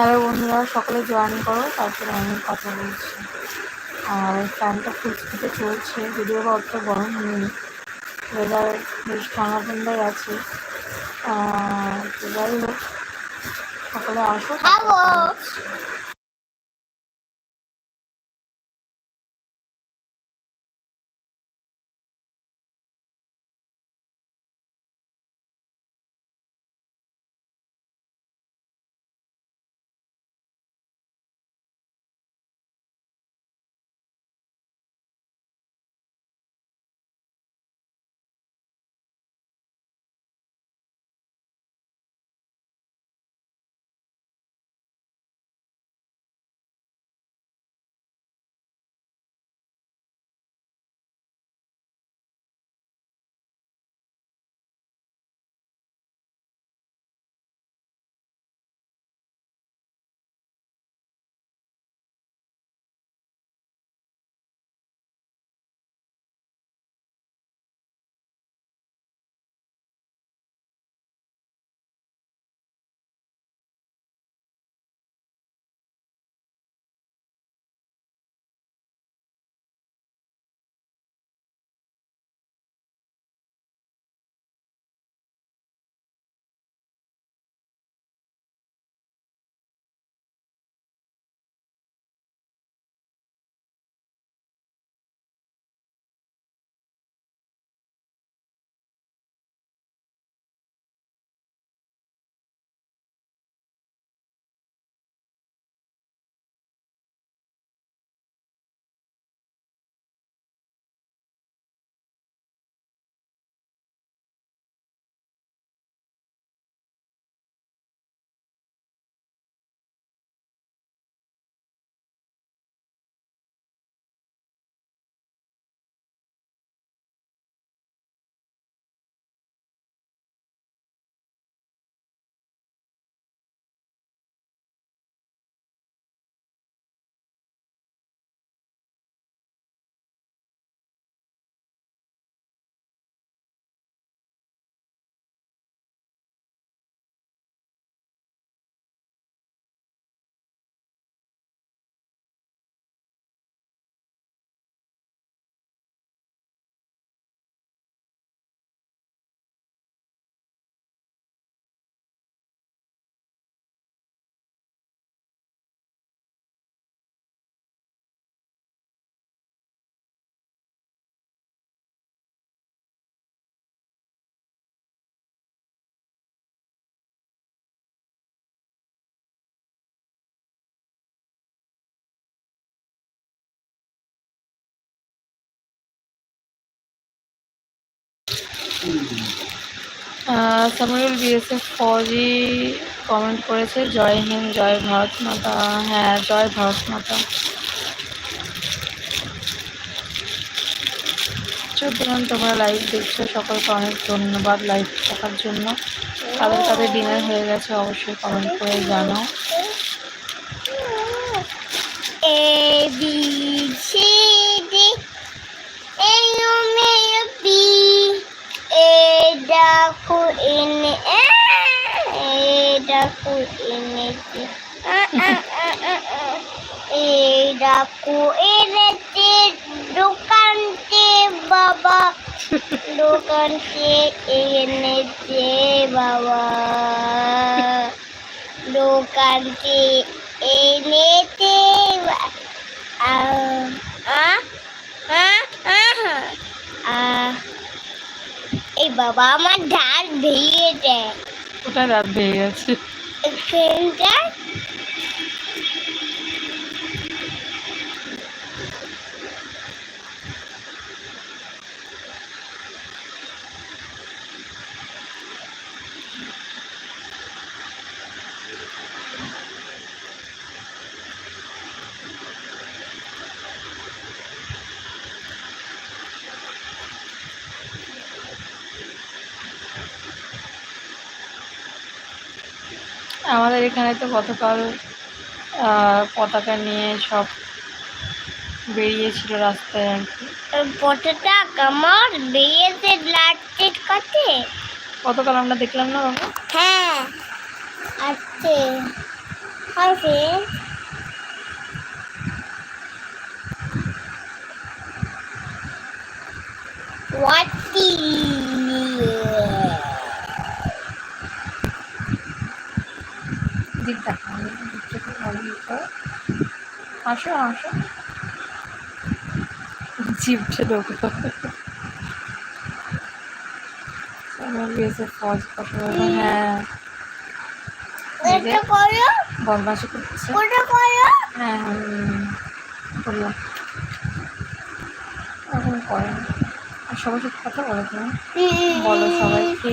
Hello বন্ধুরা, সকলে join করো, তারপরে আমি কথা বলছি। আর ফ্যানটা ফুটফুটে চলছে, যদিও বা অত গরম নেই। ওয়েদার বেশ ঠান্ডা ঠান্ডাই আছে যাই হোক, সকলে আসো। সামিরুল বিএসএফ ফৌজি কমেন্ট করেছে, জয় হিন্দ, জয় ভারত মাতা হ্যাঁ জয় ভারত মাতা। চোদ্দজন তোমরা লাইভ দেখছ, সকলকে অনেক ধন্যবাদ লাইভ থাকার জন্য। তাদের তাদের ডিনার হয়ে গেছে, অবশ্যই কমেন্ট করে জানাও। B C aku ini eh aku ini. Ah, ah, ah, aku ini bukan si baba. Bukan si ini si baba. Bukan si ini si ah ah ah. Ah. Eh baba mah ধার দেয় কোথায় রাত ভেঙে গেছে। আমাদের এখানে তো গতকাল পতাকা নিয়ে সব বেরিয়েছিল রাস্তায় আর কি পটাটা কামার বেয়েছে লাটের কাছে গতকাল আমরা দেখলাম না বাবা হ্যাঁ আছে Hi, friends. What the? দিক দেখা দিকটাকে ভালো আসো আসো। পছন্দ হ্যাঁ। করতেছে। হ্যাঁ করলাম। এখন করে আর সবার সাথে কথা বলো তুমি বলো সবাই কি